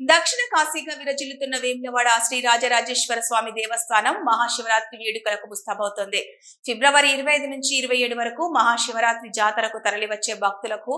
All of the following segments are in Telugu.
దక్షిణ కాశీగా విరజిల్లుతున్న వేములవాడ శ్రీ రాజరాజేశ్వర స్వామి దేవస్థానం మహాశివరాత్రి వేడుకలకు ముస్తాబవుతోంది. ఫిబ్రవరి ఇరవై ఐదు నుంచి ఇరవై ఏడు వరకు మహాశివరాత్రి జాతరకు తరలివచ్చే భక్తులకు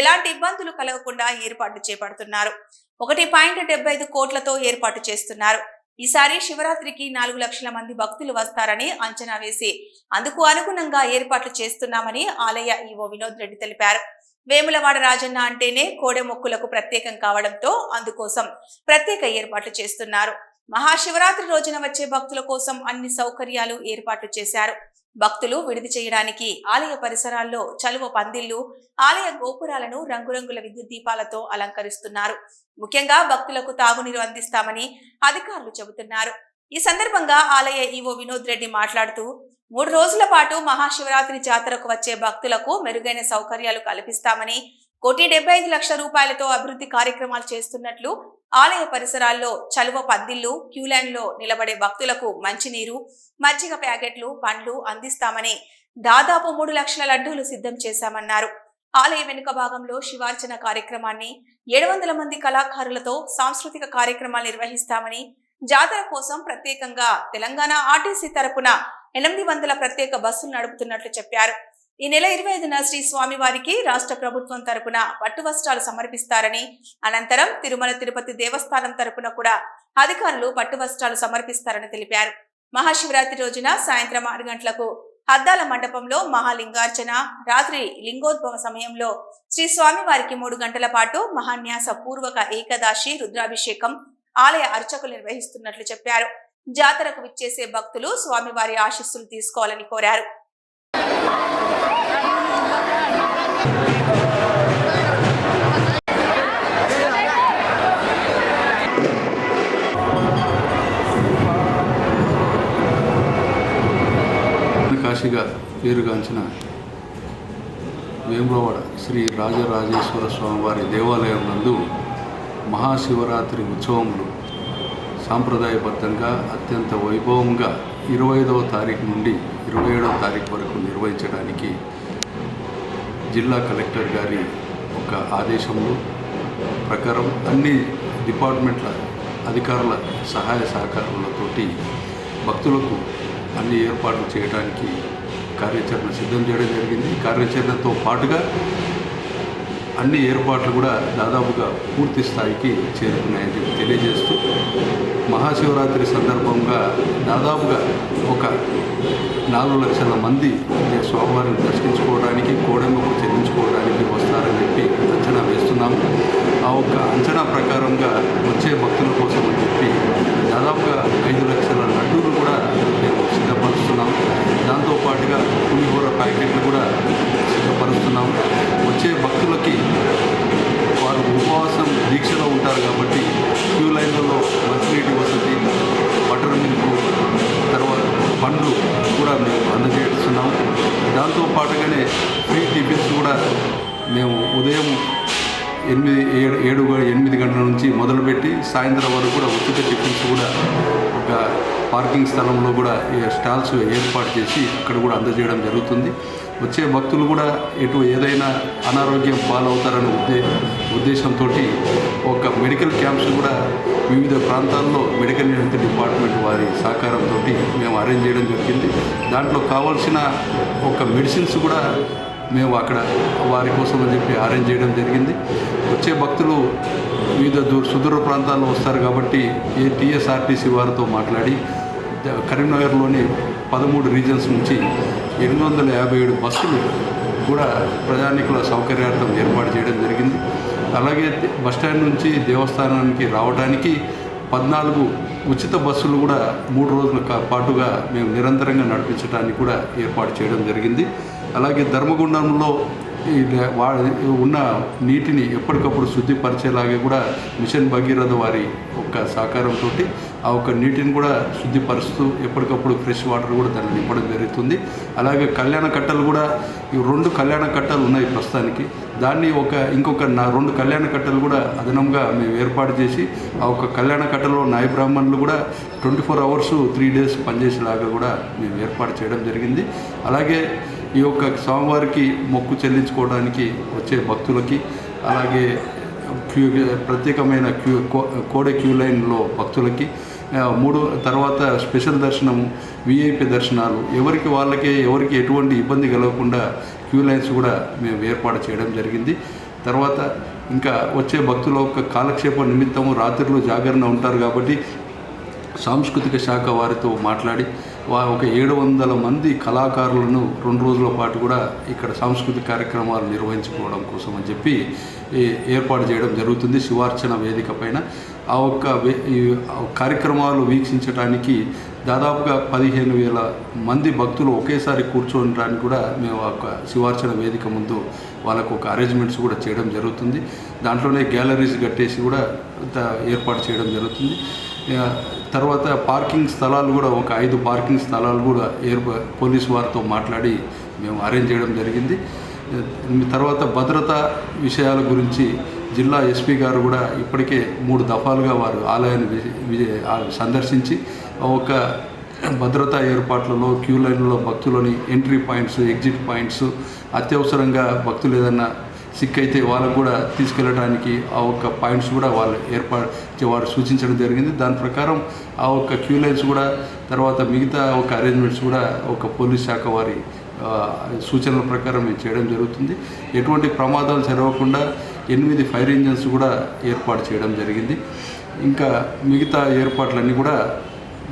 ఎలాంటి ఇబ్బందులు కలగకుండా ఏర్పాట్లు చేపడుతున్నారు. ఒకటి పాయింట్ డెబ్బై ఐదు కోట్లతో ఏర్పాటు చేస్తున్నారు. ఈసారి శివరాత్రికి నాలుగు లక్షల మంది భక్తులు వస్తారని అంచనా వేసి అందుకు అనుగుణంగా ఏర్పాట్లు చేస్తున్నామని ఆలయ ఈవో వినోద్ రెడ్డి తెలిపారు. వేములవాడ రాజన్న అంటేనే కోడె మొక్కులకు ప్రత్యేకం కావడంతో అందుకోసం ప్రత్యేక ఏర్పాట్లు చేస్తున్నారు. మహాశివరాత్రి రోజున వచ్చే భక్తుల కోసం అన్ని సౌకర్యాలు ఏర్పాట్లు చేశారు. భక్తులు విడిది చేయడానికి ఆలయ పరిసరాల్లో చలువ పందిళ్ళు ఆలయ గోపురాలను రంగురంగుల విద్యుత్ దీపాలతో అలంకరిస్తున్నారు. ముఖ్యంగా భక్తులకు తాగునీరు అందిస్తామని అధికారులు చెబుతున్నారు. ఈ సందర్భంగా ఆలయ ఈవో వినోద్ రెడ్డి మాట్లాడుతూ మూడు రోజుల పాటు మహాశివరాత్రి జాతరకు వచ్చే భక్తులకు మెరుగైన సౌకర్యాలు కల్పిస్తామని కోటి డెబ్బై ఐదు లక్షల రూపాయలతో అభివృద్ధి కార్యక్రమాలు చేస్తున్నట్లు ఆలయ పరిసరాల్లో చలువ పందిళ్ళు క్యూలైన్లో నిలబడే భక్తులకు మంచినీరు మజ్జిగ ప్యాకెట్లు పండ్లు అందిస్తామని దాదాపు మూడు లక్షల లడ్డూలు సిద్ధం చేశామన్నారు. ఆలయ వెనుక భాగంలో శివార్చన కార్యక్రమాన్ని ఏడు వందల మంది కళాకారులతో సాంస్కృతిక కార్యక్రమాలు నిర్వహిస్తామని జాతర కోసం ప్రత్యేకంగా తెలంగాణ ఆర్టీసీ తరపున ఎనిమిది వందల ప్రత్యేక బస్సులు నడుపుతున్నట్లు చెప్పారు. ఈ నెల ఇరవై ఐదున శ్రీ స్వామివారికి రాష్ట్ర ప్రభుత్వం తరపున పట్టు వస్త్రాలు సమర్పిస్తారని అనంతరం తిరుమల తిరుపతి దేవస్థానం తరపున కూడా అధికారులు పట్టు వస్త్రాలు సమర్పిస్తారని తెలిపారు. మహాశివరాత్రి రోజున సాయంత్రం ఆరు గంటలకు అద్దాల మండపంలో మహాలింగార్చన రాత్రి లింగోద్భవ సమయంలో శ్రీ స్వామివారికి మూడు గంటల పాటు మహాన్యాస పూర్వక ఏకదాశి రుద్రాభిషేకం ఆలయ అర్చకులు నిర్వహిస్తున్నట్లు చెప్పారు. జాతరకు విచ్చేసే భక్తులు స్వామివారి ఆశీస్సులు తీసుకోవాలని కోరారు. కాశీగా పేరుగాంచిన వేములవాడ శ్రీ రాజరాజేశ్వర స్వామివారి దేవాలయం నందు మహాశివరాత్రి ఉత్సవములు సాంప్రదాయబద్ధంగా అత్యంత వైభవంగా ఇరవై ఐదవ తారీఖు నుండి ఇరవై ఏడవ తారీఖు వరకు నిర్వహించడానికి జిల్లా కలెక్టర్ గారి ఒక ఆదేశంలో ప్రకారం అన్ని డిపార్ట్మెంట్ల అధికారుల సహాయ సహకారాలతోటి భక్తులకు అన్ని ఏర్పాట్లు చేయడానికి కార్యాచరణ సిద్ధం చేయడం జరిగింది. కార్యాచరణతో పాటుగా అన్ని ఏర్పాట్లు కూడా దాదాపుగా పూర్తి స్థాయికి చేరుకున్నాయని చెప్పి తెలియజేస్తూ మహాశివరాత్రి సందర్భంగా దాదాపుగా ఒక నాలుగు లక్షల మంది స్వామివారిని దర్శించుకోవడానికి కోడెమ్మకు చెల్లించుకోవడానికి వస్తారని చెప్పి అంచనా వేస్తున్నాము. ఆ ఒక్క అంచనా ప్రకారంగా వచ్చే భక్తుల కోసం కూడా మేము ఉదయం ఎనిమిది ఏడు ఏడు ఎనిమిది గంటల నుంచి మొదలుపెట్టి సాయంత్రం వరకు కూడా ఉచిత టిఫిన్స్ కూడా ఒక పార్కింగ్ స్థలంలో కూడా స్టాల్స్ ఏర్పాటు చేసి అక్కడ కూడా అందజేయడం జరుగుతుంది. వచ్చే భక్తులు కూడా ఎటు ఏదైనా అనారోగ్యం పాలవుతారనే ఉద్దే ఉద్దేశంతో ఒక మెడికల్ క్యాంప్స్ కూడా వివిధ ప్రాంతాల్లో మెడికల్ హెల్త్ డిపార్ట్మెంట్ వారి సహకారంతో మేము అరేంజ్ చేయడం జరిగింది. దాంట్లో కావాల్సిన ఒక మెడిసిన్స్ కూడా మేము అక్కడ వారి కోసం అని చెప్పి అరేంజ్ చేయడం జరిగింది. వచ్చే భక్తులు వివిధ దూర సుదూర ప్రాంతాల్లో వస్తారు కాబట్టి ఏ టీఎస్ఆర్టీసీ వారితో మాట్లాడి కరీంనగర్లోని పదమూడు రీజన్స్ నుంచి ఎనిమిది వందల యాభై ఏడు బస్సులు కూడా ప్రయాణికుల సౌకర్యార్థం ఏర్పాటు చేయడం జరిగింది. అలాగే బస్టాండ్ నుంచి దేవస్థానానికి రావడానికి పద్నాలుగు ఉచిత బస్సులు కూడా మూడు రోజుల పాటుగా మేము నిరంతరంగా నడిపించడానికి కూడా ఏర్పాటు చేయడం జరిగింది. అలాగే ధర్మగుండంలో ఈ వా ఉన్న నీటిని ఎప్పటికప్పుడు శుద్ధిపరిచేలాగే కూడా మిషన్ భగీరథ వారి ఒక సహకారంతో ఆ ఒక నీటిని కూడా శుద్ధిపరుస్తూ ఎప్పటికప్పుడు ఫ్రెష్ వాటర్ కూడా దాన్ని నింపడం జరుగుతుంది. అలాగే కళ్యాణ కట్టలు కూడా ఈ రెండు కళ్యాణ కట్టలు ఉన్నాయి ప్రస్తుతానికి. దాన్ని ఒక ఇంకొక నా రెండు కళ్యాణ కట్టలు కూడా అదనంగా మేము ఏర్పాటు చేసి ఆ ఒక కళ్యాణ కట్టలో నాయ బ్రాహ్మణులు కూడా twenty four hours three days పనిచేసేలాగా కూడా మేము ఏర్పాటు చేయడం జరిగింది. అలాగే ఈ యొక్క స్వామివారికి మొక్కు చెల్లించుకోవడానికి వచ్చే భక్తులకి అలాగే క్యూ ప్రత్యేకమైన క్యూ కో- కోడే క్యూ లైన్లో భక్తులకి మూడు తర్వాత స్పెషల్ దర్శనం విఐపి దర్శనాలు ఎవరికి వాళ్ళకే ఎవరికి ఎటువంటి ఇబ్బంది కలగకుండా క్యూ లైన్స్ కూడా మేము ఏర్పాటు చేయడం జరిగింది. తర్వాత ఇంకా వచ్చే భక్తుల యొక్క కాలక్షేప నిమిత్తము రాత్రులు జాగరణ ఉంటారు కాబట్టి సాంస్కృతిక శాఖ వారితో మాట్లాడి ఒక ఏడు వందల మంది కళాకారులను రెండు రోజుల పాటు కూడా ఇక్కడ సాంస్కృతిక కార్యక్రమాలు నిర్వహించుకోవడం కోసం అని చెప్పి ఏర్పాటు చేయడం జరుగుతుంది. శివార్చన వేదిక పైన ఆ ఒక్క వే- కార్యక్రమాలు వీక్షించడానికి దాదాపుగా పదిహేను వేల మంది భక్తులు ఒకేసారి కూర్చోడానికి కూడా మేము ఒక శివార్చన వేదిక ముందు వాళ్ళకు ఒక అరేంజ్మెంట్స్ కూడా చేయడం జరుగుతుంది. దాంట్లోనే గ్యాలరీస్ కట్టేసి కూడా ఏర్పాటు చేయడం జరుగుతుంది. తర్వాత పార్కింగ్ స్థలాలు కూడా ఒక ఐదు పార్కింగ్ స్థలాలు కూడా ఏర్పా పోలీస్ వారితో మాట్లాడి మేము అరేంజ్ చేయడం జరిగింది. తర్వాత భద్రతా విషయాల గురించి జిల్లా ఎస్పీ గారు కూడా ఇప్పటికే మూడు దఫాలుగా వారు ఆలయాన్ని విజి- సందర్శించి ఒక భద్రతా ఏర్పాట్లలో క్యూ లైన్లో భక్తులని ఎంట్రీ పాయింట్స్ ఎగ్జిట్ పాయింట్స్ అత్యవసరంగా భక్తులు ఏదన్నా సిక్ అయితే వాళ్ళకు కూడా తీసుకెళ్ళడానికి ఆ ఒక్క పాయింట్స్ కూడా వాళ్ళు ఏర్పాటు వారు సూచించడం జరిగింది. దాని ప్రకారం ఆ ఒక్క క్యూ లైన్స్ కూడా తర్వాత మిగతా ఒక అరేంజ్మెంట్స్ కూడా ఒక పోలీస్ శాఖ వారి సూచనల ప్రకారం చేయడం జరుగుతుంది. ఎటువంటి ప్రమాదాలు జరగకుండా ఎనిమిది ఫైర్ ఇంజన్స్ కూడా ఏర్పాటు చేయడం జరిగింది. ఇంకా మిగతా ఏర్పాట్లన్నీ కూడా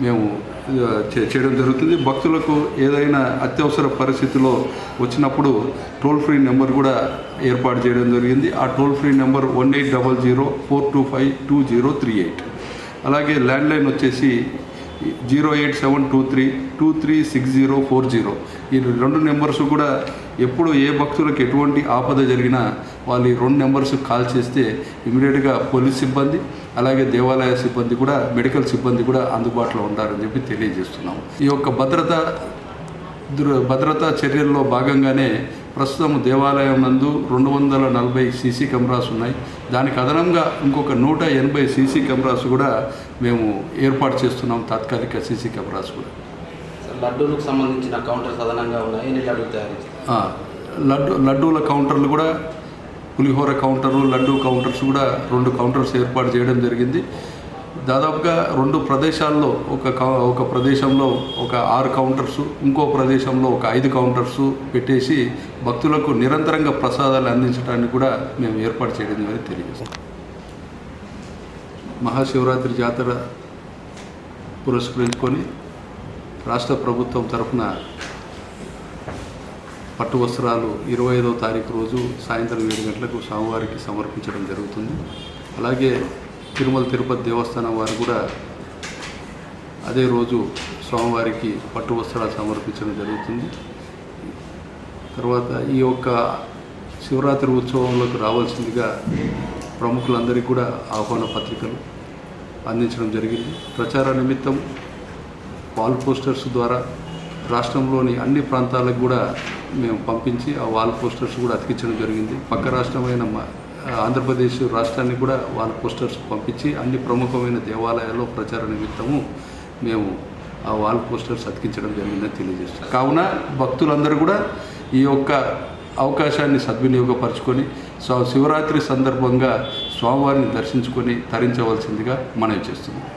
మేము చేయడం జరుగుతుంది. భక్తులకు ఏదైనా అత్యవసర పరిస్థితిలో వచ్చినప్పుడు టోల్ ఫ్రీ నెంబర్ కూడా ఏర్పాటు చేయడం జరిగింది. ఆ toll free number one eight double zero four two five two zero three eight. అలాగే ల్యాండ్లైన్ వచ్చేసి zero eight seven two three two three six zero four zero. ఈ రెండు నెంబర్స్ కూడా ఎప్పుడు ఏ భక్తులకు ఎటువంటి ఆపద జరిగినా వాళ్ళు ఈ రెండు నెంబర్స్ కాల్ చేస్తే ఇమీడియట్గా పోలీస్ సిబ్బంది అలాగే దేవాలయ సిబ్బంది కూడా మెడికల్ సిబ్బంది కూడా అందుబాటులో ఉంటారని చెప్పి తెలియజేస్తున్నాం ఈ యొక్క భద్రత భద్రతా చర్యల్లో భాగంగానే ప్రస్తుతం దేవాలయం నందు రెండు వందల నలభై సీసీ కెమెరాస్ ఉన్నాయి. దానికి అదనంగా ఇంకొక నూట ఎనభై సీసీ కెమెరాస్ కూడా మేము ఏర్పాటు చేస్తున్నాం తాత్కాలిక సీసీ కెమెరాస్ కూడా. లడ్డూలకు సంబంధించిన కౌంటర్స్ అదనంగా ఉన్నాయి. లడ్డు లడ్డూల కౌంటర్లు కూడా పులిహోర కౌంటరు లడ్డు కౌంటర్స్ కూడా రెండు కౌంటర్స్ ఏర్పాటు చేయడం జరిగింది. దాదాపుగా రెండు ప్రదేశాల్లో ఒక కౌ- ఒక ప్రదేశంలో ఒక ఆరు కౌంటర్స్ ఇంకో ప్రదేశంలో ఒక ఐదు కౌంటర్స్ పెట్టేసి భక్తులకు నిరంతరంగా ప్రసాదాలు అందించడానికి కూడా మేము ఏర్పాటు చేయడం జరిగింది తెలియజేస్తాం మహాశివరాత్రి జాతర పురస్కరించుకొని రాష్ట్ర ప్రభుత్వం తరఫున పట్టు వస్త్రాలు ఇరవై ఐదవ తారీఖు రోజు సాయంత్రం ఏడు గంటలకు స్వామివారికి సమర్పించడం జరుగుతుంది. అలాగే తిరుమల తిరుపతి దేవస్థానం వారు కూడా అదే రోజు స్వామివారికి పట్టు వస్త్రాలు సమర్పించడం జరుగుతుంది. తర్వాత ఈ యొక్క శివరాత్రి ఉత్సవంలోకి రావాల్సిందిగా ప్రముఖులందరికీ కూడా ఆహ్వాన పత్రికలు అందించడం జరిగింది. ప్రచార నిమిత్తం వాల్ పోస్టర్స్ ద్వారా రాష్ట్రంలోని అన్ని ప్రాంతాలకు కూడా మేము పంపించి ఆ వాల్ పోస్టర్స్ కూడా అతికించడం జరిగింది. పక్క రాష్ట్రమైన ఆంధ్రప్రదేశ్ రాష్ట్రాన్ని కూడా వాల్ పోస్టర్స్ పంపించి అన్ని ప్రముఖమైన దేవాలయాల్లో ప్రచార నిమిత్తము మేము ఆ వాల్ పోస్టర్స్ అతికించడం జరిగిందని తెలియజేస్తాం కావున భక్తులందరూ కూడా ఈ యొక్క అవకాశాన్ని సద్వినియోగపరచుకొని శివరాత్రి సందర్భంగా స్వామివారిని దర్శించుకొని తరించవలసిందిగా మనవి చేస్తున్నాం.